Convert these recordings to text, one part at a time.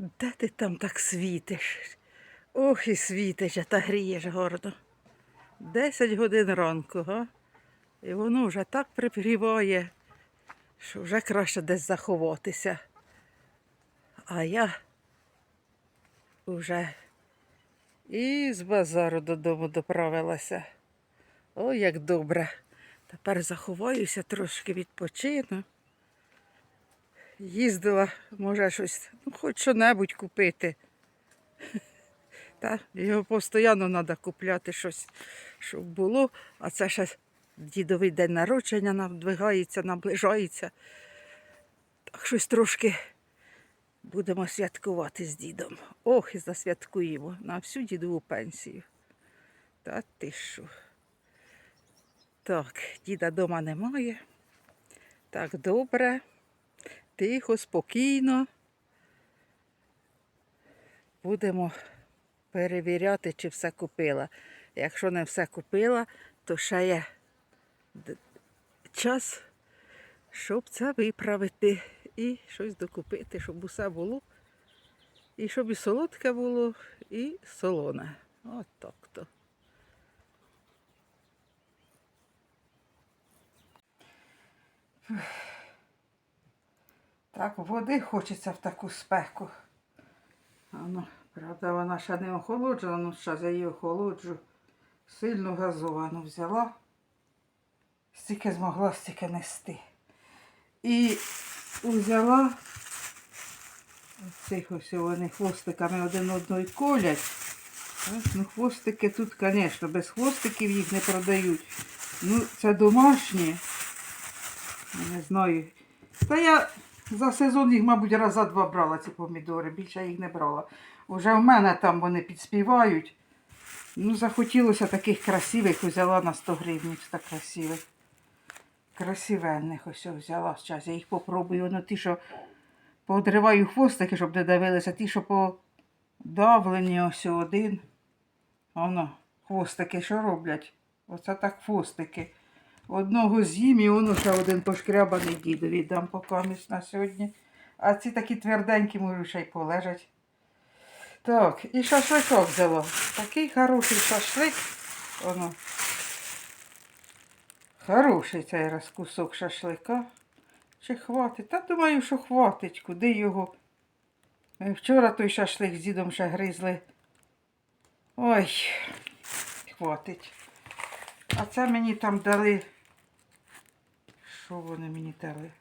Де ти там так світиш? Ох і світиш, а та грієш гордо. Десять годин ранку, га? І воно вже так припріває, що вже краще десь заховатися. А я вже і з базару додому доправилася. О, як добре. Тепер заховаюся, трошки відпочину. Їздила, може, щось, ну, хоч що-небудь купити. Та його постійно треба купляти щось, щоб було. А це ще дідовий день народження надвигається, наближається. Так щось трошки будемо святкувати з дідом. Ох, і засвяткуємо на всю дідову пенсію. Та ти що? Так, діда дома немає. Так, добре. Тихо, спокійно. Будемо перевіряти, чи все купила. Якщо не все купила, то ще є час, щоб це виправити і щось докупити, щоб усе було. І щоб і солодке було, і солоне. От так то. Так, води хочеться в таку спеку. А ну, правда, вона ще не охолоджена, ну зараз я її охолоджу. Сильно газовану взяла. Стільки змогла, стільки нести. І взяла цих ось вони хвостиками один одної колять. Ну, хвостики тут, звісно, без хвостиків їх не продають. Ну, це домашні. Не знаю. Та я за сезон їх, мабуть, раза два брала ці помідори, більше їх не брала. Уже в мене там вони підспівають. Ну, захотілося таких красивих, взяла на 100 гривень, так красивих. Красивенних ось взяла зараз. Я їх попробую. Ну, ті, що поодриваю хвостики, щоб не дивилися, ті, що подавлені, ось один. Воно, хвостики, що роблять? Оце так хвостики. Одного з'їм і воно ще один пошкрябаний дідові дам покамість на сьогодні. А ці такі тверденькі можуть ще й полежать. Так, і шашличок взяла. Такий хороший шашлик. Воно. Хороший цей раз кусок шашлика. Чи хватить? Та думаю, що хватить. Куди його? Ми Вчора той шашлик з дідом ще гризли. Ой, хватить. А це мені там дали. Що вони мені дали?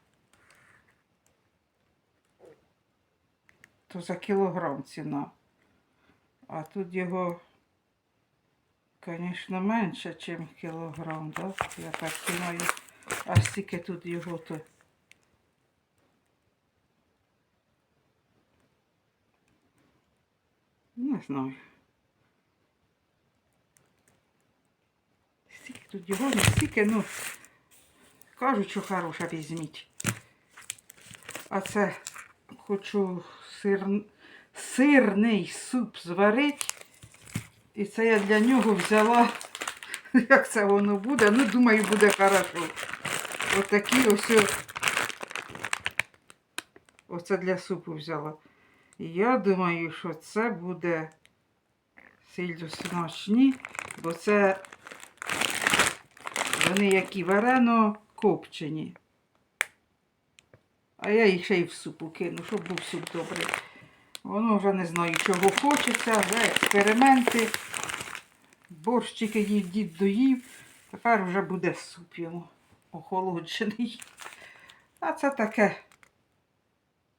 То за кілограм ціна. А тут його, звісно, менше, ніж кілограм, да? Я так думаю. А стільки тут його то. Не знаю. Стільки тут його, не стільки, ну, кажуть, що хороша візьміть. А це хочу сир... сирний суп зварити. І це я для нього взяла, як це воно буде. Ну, думаю, буде хорошо. Отакі ось. о- Оце для супу взяла. Я думаю, що це буде сильно смачні, бо це вони які варено копчені. А я їх ще й в супу кину, щоб був суп добрий. Воно вже не знаю, чого хочеться, вже експерименти. Борщики їв, дід доїв. Тепер вже буде суп йому охолоджений. А це таке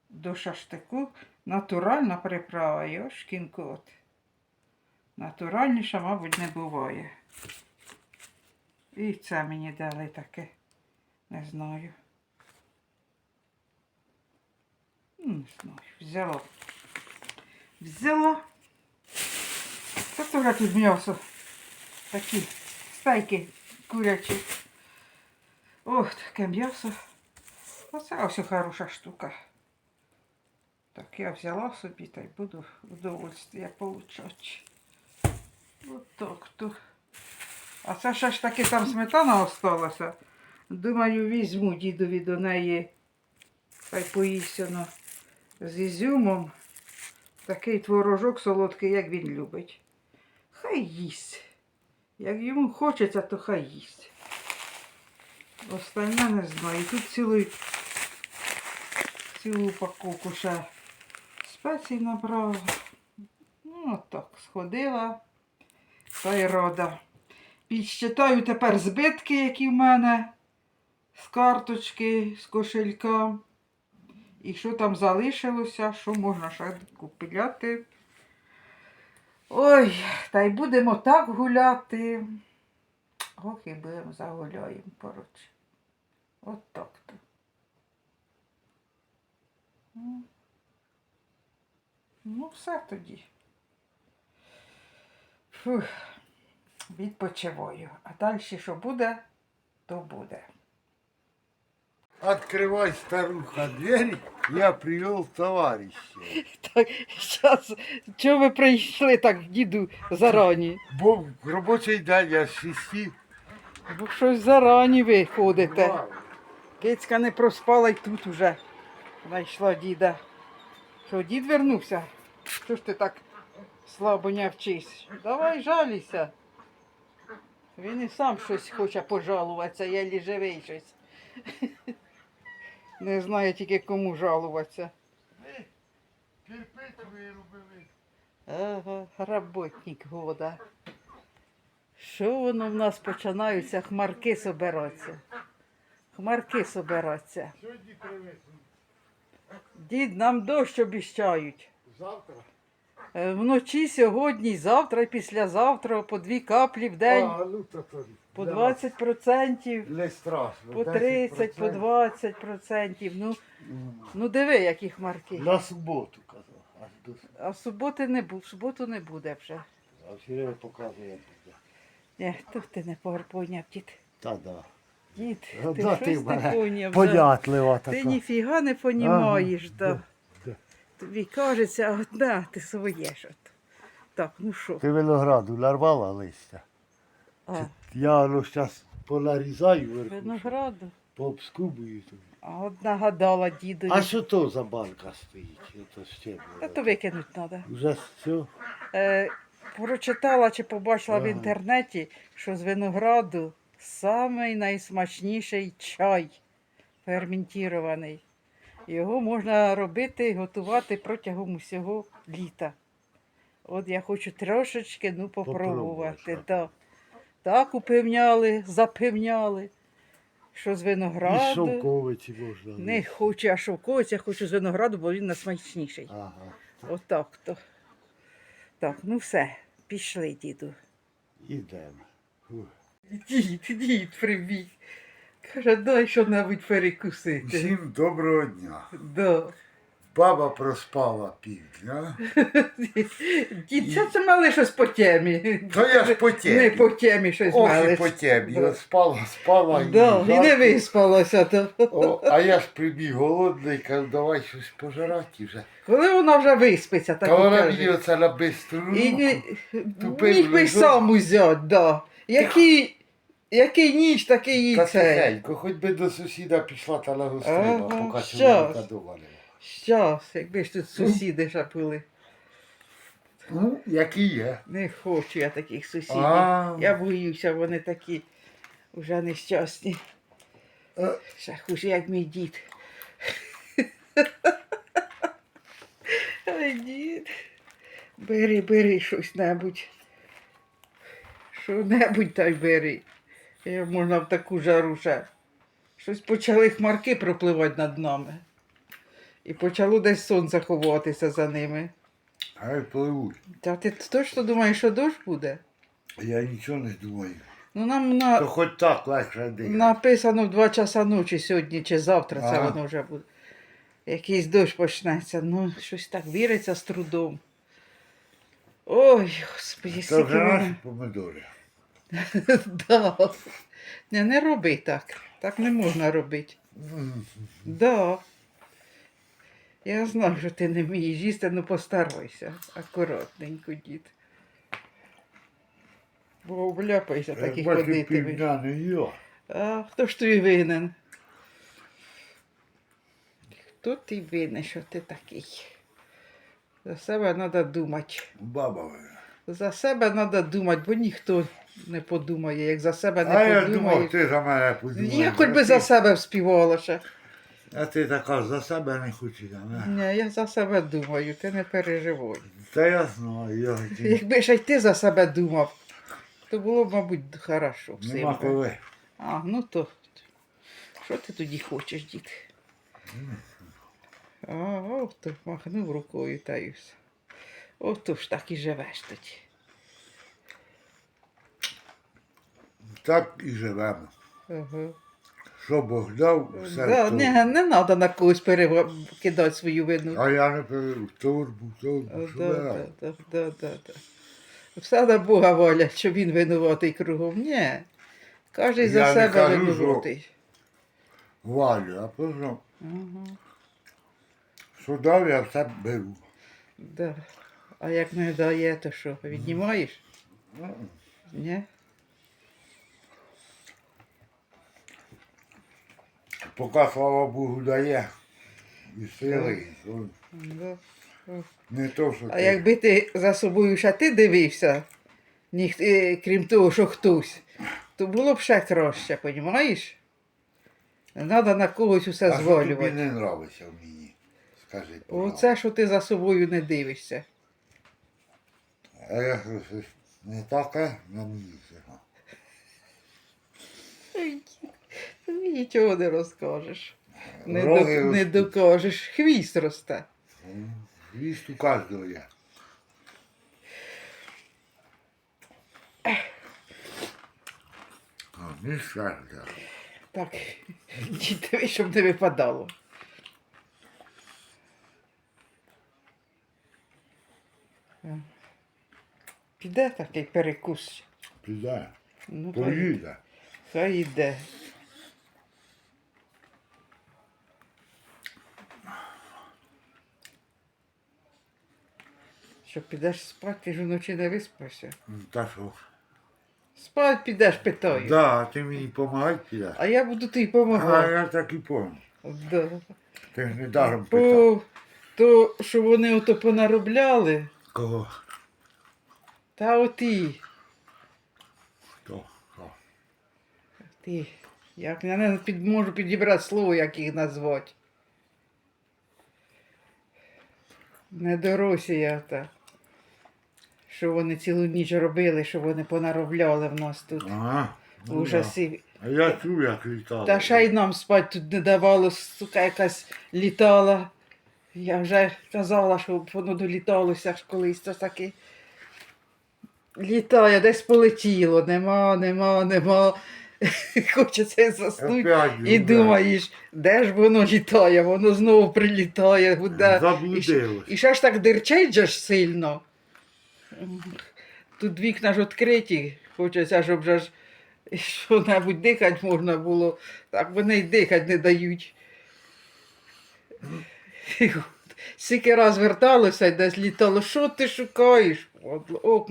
до шаштику натуральна приправа, йошкін кот. Натуральніша, мабуть, не буває. І це мені дали таке. Знаю. Ну, Не знаю. Взяла. Взяла. Та то тут м'ясо. Такі стейки курячі. Ох, таке м'ясо. Оце ось хороша штука. Так, я взяла собі та й буду удовольствие получати. От так то. А це ще ж таки там сметана осталася. Думаю, візьму дідові до неї та й поїсть з ізюмом. такий творожок солодкий, як він любить. Хай їсть. Як йому хочеться, то хай їсть. Остальне не знаю. Тут цілу, цілу упаковку ще спецій набрала. Ну, отак, сходила та й рода. Підсчитаю тепер збитки, які в мене з карточки, з кошелька. І що там залишилося, що можна ще купляти. Ой, та й будемо так гуляти. Ох, і будемо загуляємо, коротше. От так то. Ну, все тоді. Фух, відпочиваю. А далі що буде, то буде. Открывай, старуха, дверь, я привел товарища. Так, зараз, чого ви прийшли так, діду, зарані? Бо робочий день я з шести. Бо щось зарані ви ходите. Кицька не проспала й тут уже. Знайшла діда. Що, дід вернувся? Що ж ти так слабо не вчись? Давай жалійся. Він і сам щось хоче пожалуватися, я живий щось. Не знаю тільки кому жалуватися. Ми кирпич виробили. Ага, работник года. Що воно в нас починаються хмарки собираться? Хмарки собираться. Сьогодні привезли. Дід, нам дощ обіщають. Завтра. Е, Вночі сьогодні, завтра і післязавтра по дві каплі в день, А, ну то то. по да. 20%, Не страшно. по 30, по 20%. Ну, ну диви, які хмарки. На суботу казав. Аж до су- А суботи не буде, суботу не буде вже. А все время показує. Ні, то ти не поняв, дід. Та да. Дід, Ну, ти да, щось не поняв. Понятлива Ти ніфіга не понімаєш, да. да, да. Тобі кажеться, от да, ти своє ж. от. Так, ну що? Ти винограду нарвала листя. А, Я ну зараз понарізаю вверху, винограду. пообскубую тобі. А от нагадала дідові. А що то за банка стоїть? Ото ще Та то викинуть треба. Вже все. Е, прочитала чи побачила в Ага. інтернеті, що з винограду самий найсмачніший чай ферментірований. Його можна робити і готувати протягом усього літа. От я хочу трошечки ну, попробувати. Да. Так упевняли, запевняли, що з І винограду. шовковиці можна. Не хочу, а шовковець, я хочу з винограду, бо він найсмачніший. Ага. Отак то. Так, ну все, пішли, діду. Ідемо. Дід, дід прибіг. Каже, дай що-небудь перекусити. Всім доброго дня. Да. Баба проспала півдня. Дід, це, це мали щось по темі. Та я ж по темі. Не по темі щось Ох, мали. і по темі. От Спала, спала. Да, і не жарко. виспалася. То. О, а я ж прибіг голодний, кажу, давай щось пожирати вже. Коли вона вже виспиться, так Та і вона каже. мені оце на бистру І не, Тупий міг би лежок. сам узяти, да. Який, який ніч, такий і цей. тихенько, хоч би до сусіда пішла та нагострила, Ага, поки щас. чоловіка довалила. Щас, якби ж тут сусіди були. Ну, які є. Не хочу я таких сусідів. А. Я боюся, вони такі вже нещасні. Е. Ще хуже, як мій дід. Ай, дід. Бери, бери щось небудь. Що-небудь та й бери. Я можна в таку жару ще. Щось почали хмарки пропливати над нами. І почало десь сонце ховатися за ними. Хай пливуть. Та ти точно думаєш, що дощ буде? Я нічого не думаю. Ну нам на, То хоч так легше дихати. написано в 2 часа ночі сьогодні чи завтра це Ага. воно вже буде. Якийсь дощ почнеться. Ну, щось так віриться з трудом. Ой, господи, Це скільки вже воно. наші помидори. да. Не, не роби так. Так не можна робити. Да. Я знаю, що ти не вмієш їсти, ну постарайся. Акуратненько, дід. Бо обляпайся таких бачу, ходити. А хто ж тобі винен? Хто ти винен, що ти такий? За себе треба думати. Баба. За себе треба думати, бо ніхто не подумає, як за себе не А я думав, ти за мене подумаєш. Я хоч би а за себе вспівала ще. А ти така за себе не хочеш. а? Ні, я за себе думаю, ти не переживай. Та я знаю, я Якби ще й ти за себе думав, то було б, мабуть, хорошо. нема коли. А, ну то. Що ти тоді хочеш, дід? А, от махнув рукою та й все. Ото ж так і живеш тоді. Так і живемо. Ага. Що Бог дав, все Да, не, не треба на когось перекидати свою вину. А я не перевів торбу, торбу, що да, да, да, да, да, да. Все на Бога воля, що він винуватий кругом. Ні. Кожен за Я не себе кажу, що- винуватий. Валю, а потім, Ага, що дав, я все беру. да. А як не дає, то що, віднімаєш? Ні? Поки, слава Богу, дає. І сили. то Да. Не то, що А ти. якби ти за собою ще ти дивився, ніх, е, крім того, що хтось, то було б ще краще, розумієш? Не треба на когось усе а що тобі звалювати. не нравиться в мені? Скажи. пожалуйста. Оце, що ти за собою не дивишся. А я що, щось не таке на мені цього. Ой, Мені нічого не розкажеш. Не, Роги до, не ростуть. докажеш. Хвіст росте. Хвіст у кожного є. А, не скажете. Так, діти, щоб не випадало. Піде такий перекус. Піде. Ну, хай, Поїде. хай іде. Що підеш спати, ти ж вночі не виспався. Ну, Та що? Спать підеш, питаю. Да, ти мені допомагай піде. А я буду тобі А допомагати. я так і понял. Да. Ти ж не даром питав. Бо то, що вони ото понаробляли, Кого? та оті, Хто? Що? ті, як я не під, можу підібрати слово, як їх назвати. Недоросія та. Що вони цілу ніч робили, що вони понаробляли в нас тут. Ага. ну Ужасів. А я чув, як літав. Та ще й нам спать тут не давало, сука, якась літала. Я вже казала, що воно доліталося ж колись, то таки літає, десь полетіло, нема, нема, нема. Хочеться заснути. Опять І думаєш, де ж воно літає, воно знову прилітає, гуде. І, і ще ж так дирчить же ж сильно. Тут вікна ж відкриті, хочеться, щоб же ж що-небудь дихати можна було. Так вони й дихати не дають. Скільки раз верталося і десь літало, що ти шукаєш? О,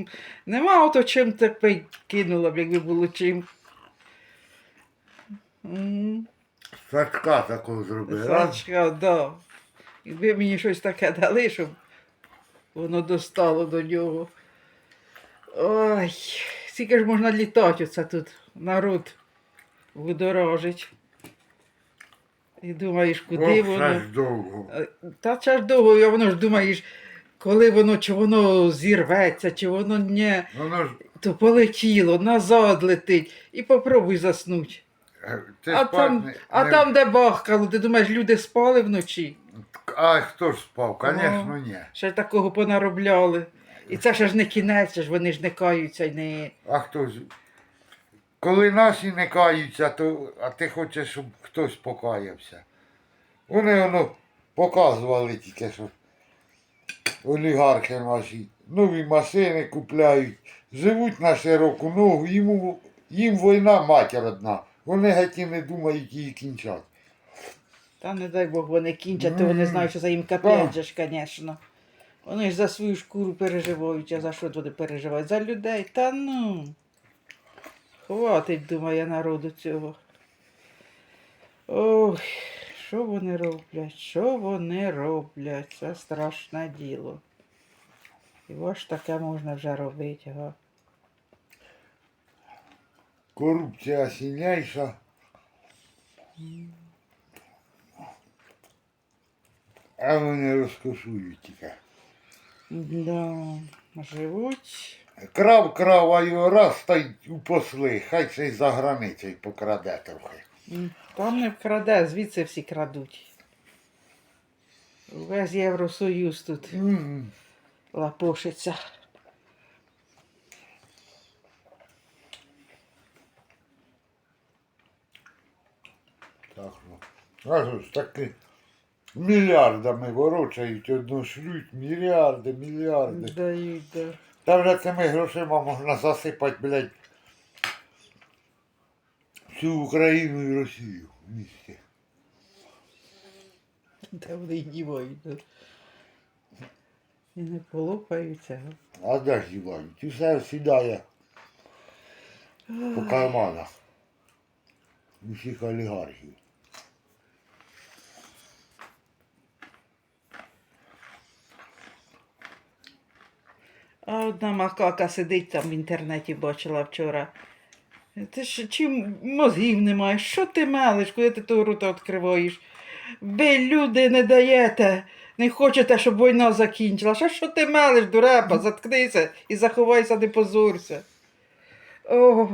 нема ото чим тебе кинула б, якби було чим. Сачка такого зробив. Раз. Сачка, да. Якби мені щось таке дали, щоб воно достало до нього. Ой, скільки ж можна літати оце тут, народ будоражить. І думаєш, куди Ох, воно. довго. Е, Та це ж довго, а воно ж думаєш, коли воно, чи воно зірветься, чи воно не, Воно ж, то полетіло, назад летить. І попробуй заснуть. е, ти А спать там, не- а не- там, де бахкало, ти думаєш, люди спали вночі? А хто ж спав? Звісно, ні. Ще такого понаробляли. І це ще ж не кінець, це ж вони ж не каються й не. А хто ж? Коли наші не каються, то а ти хочеш, щоб хтось покаявся. Вони воно показували тільки, що олігархи наші нові машини купляють, живуть на широку ногу, йому, їм війна матір одна. Вони геть і не думають її кінчати. Та не дай Бог вони кінчать, то вони знають, що за їм капець же ж, звісно. Вони ж за свою шкуру переживають, а за що вони переживають? За людей. Та ну. Хватить, думає, народу цього. Ой, що вони роблять? Що вони роблять? Це страшне діло. І ось таке можна вже робити. Ага. Корупція сильніша. А вони розкошують тільки. Да. Живуть. Крав крава його раз та й у посли, хай це й за границею покраде трохи. Там не вкраде, звідси всі крадуть. Весь Євросоюз тут М. лапошиться. Так, ну. А ж таки мільярдами ворочають, одну шлють, мільярди, мільярди. Дають, да. Та вже цими грошима можна засипати, блядь, всю Україну і Росію в місті. Де вони й дівають. Да. І не полопаються. А де ж дівають? І все сідає по карманах. Усіх олігархів. А одна макака сидить там в інтернеті, бачила вчора. Ти ж чим мозгів немає? Що ти мелиш, коли ти того рота відкриваєш? Ви люди не даєте, не хочете, щоб війна закінчилася. Що ти мелиш, дурепа? Заткнися і заховайся, не позорся. Ох.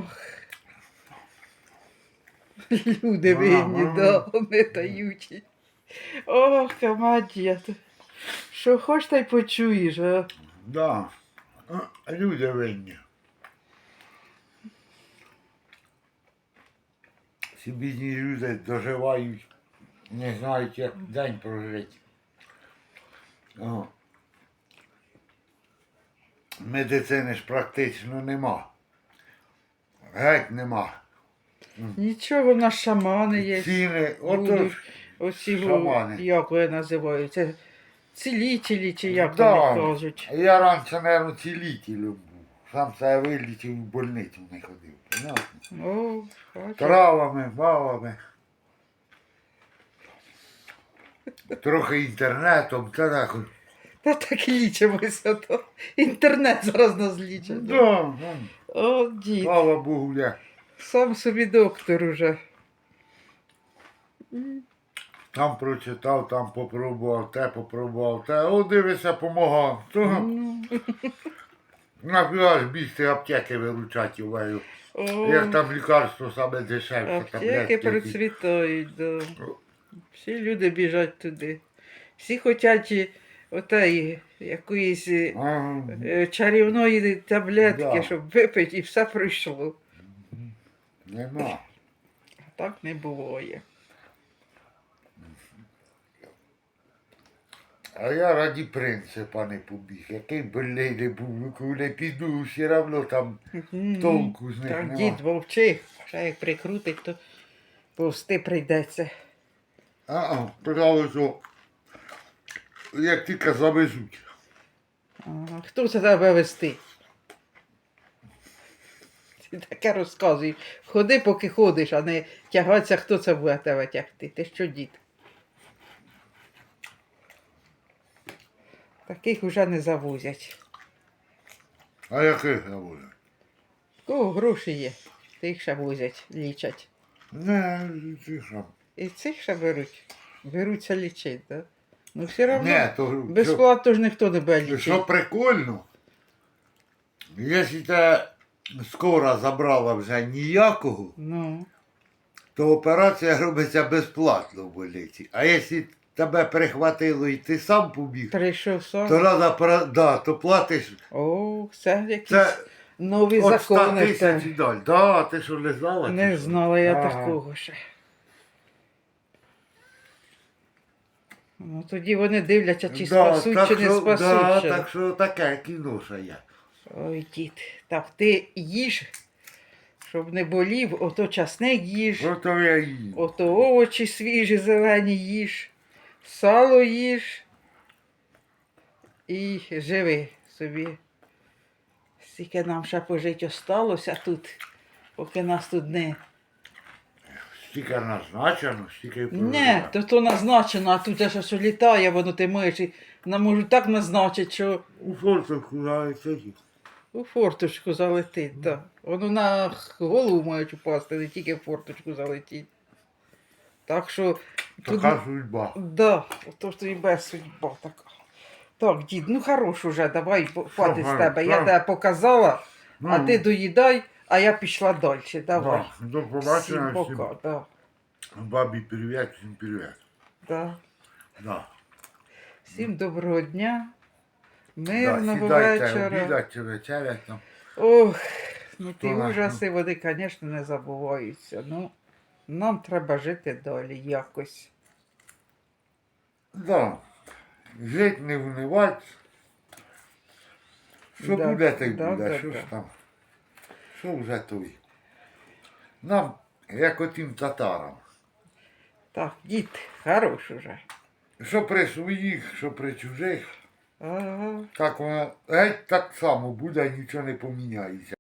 Люди винні, да, не дають. Ох, камадія. Що хоч та й почуєш, а? Да. А, Люди винні. Ці бідні люди доживають, не знають, як день прожити. О. Медицини ж практично нема. Геть нема. Нічого, в нас шамани є. Ціни, Будуть отож. Оці, шамани. як вони називаються? Цілітелі чи як Да. вони кажуть. Я раніше, мабуть, цілителем був. Сам себе вилічив в больницю не ходив. Понятно? Бачиш. Травами, бавами. Трохи інтернетом, та так. от. Та так і лічимося, то інтернет зараз нас лічить. Да, да. О, дід, Слава Богу, я сам собі доктор уже. Там прочитав, там попробував, те попробував, те. О, дивися, Ну, нафіга ж бігти аптеки виручати увею. Як там лікарство саме дешевше, аптеки процвітають, да. Всі люди біжать туди. Всі хочуть отої якоїсь е, Ага. е, чарівної таблетки, Да. щоб випити і все пройшло. Нема. Так не буває. А я раді принципа не побіг. Який блей не був, коли не піду, все одно там толку з них Так, нема. дід вовчи, ще як прикрутить, то повсти прийдеться. А, а, казали, що як тільки завезуть. Хто це тебе вести? Ти таке розказуєш. Ходи, поки ходиш, а не тягатися, хто це буде тебе тягти. Ти що, дід? Таких уже не завозять. А яких завозять? Кого гроші є? Тих ще возять, лічать. Не, чи що. І цих ще беруть. Беруться лічити, так? Ну все одно. Не, то що, Безплатно ж ніхто не буде що прикольно, якщо те скоро забрала вже ніякого, Ну, то операція робиться безплатно в больниці. А якщо тебе перехватило і ти сам побіг, прийшов сам. то треба, да, то платиш О, це якісь це нові от 100 закони. тисяч і далі. Да, ти що не знала? Не що? знала я Ага. такого ще. Ну тоді вони дивляться, чи спасуть, чи не спасуть. Да, ще. так що таке кіно ще є. Ой, дід. Так ти їж, щоб не болів, ото часник їж, Ото я їм. ото овочі свіжі, зелені їж, сало їж і живи собі. Стільки нам ще пожить осталося тут, поки нас тут не стільки назначено, стільки і Не, проведено. то то назначено, а тут аж що літає, воно ти миєш і нам можуть так назначити, що У форточку залетить. у форточку залетить, так. Воно на голову мають упасти, не тільки в форточку залетіть. Так що. тут- Така судьба. Да, то ж тобі без судьба така. Так, дід, ну хорош уже, давай хватить з тебе. Я тебе показала, а Ну, ти доїдай, а я пішла далі. Давай. да, До Всім побачення пока. всім. Да, Бабі привіт, всім привіт. да. Да. Всім доброго дня. Да, Мирного сідайте, вечора. обідайте, вечерять там. Ох, ну ті ужаси вони, звісно, не забуваються. Ну, нам треба жити далі якось. Да. Жить не внивать. Що Да, буде, й да, буде. да, що да. ж там? Що вже той? Нам, як отим татарам. Так, дід, хорош уже. Що при своїх, що при чужих, Ага. так воно геть так само буде, нічого не поміняється.